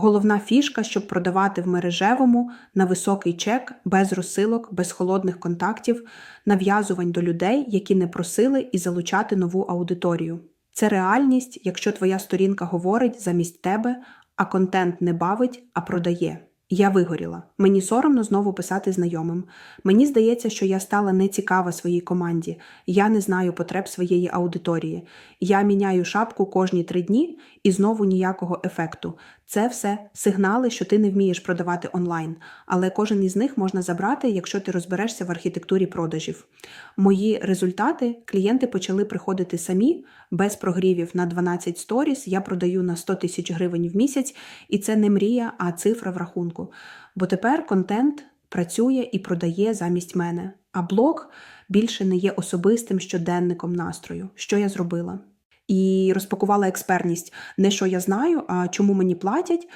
Головна фішка, щоб продавати в мережевому на високий чек, без розсилок, без холодних контактів, нав'язувань до людей, які не просили, і залучати нову аудиторію. Це реальність, якщо твоя сторінка говорить замість тебе, а контент не бавить, а продає. Я вигоріла. Мені соромно знову писати знайомим. Мені здається, що я стала нецікава своїй команді. Я не знаю потреб своєї аудиторії. Я міняю шапку кожні три дні і знову ніякого ефекту. Це все сигнали, що ти не вмієш продавати онлайн, але кожен із них можна забрати, якщо ти розберешся в архітектурі продажів. Мої результати клієнти почали приходити самі без прогрівів на 12 сторіс. Я продаю на 100 тисяч гривень в місяць, і це не мрія, а цифра в рахунку. Бо тепер контент працює і продає замість мене. А блог більше не є особистим щоденником настрою. Що я зробила? І розпакувала експертність. Не що я знаю, а чому мені платять,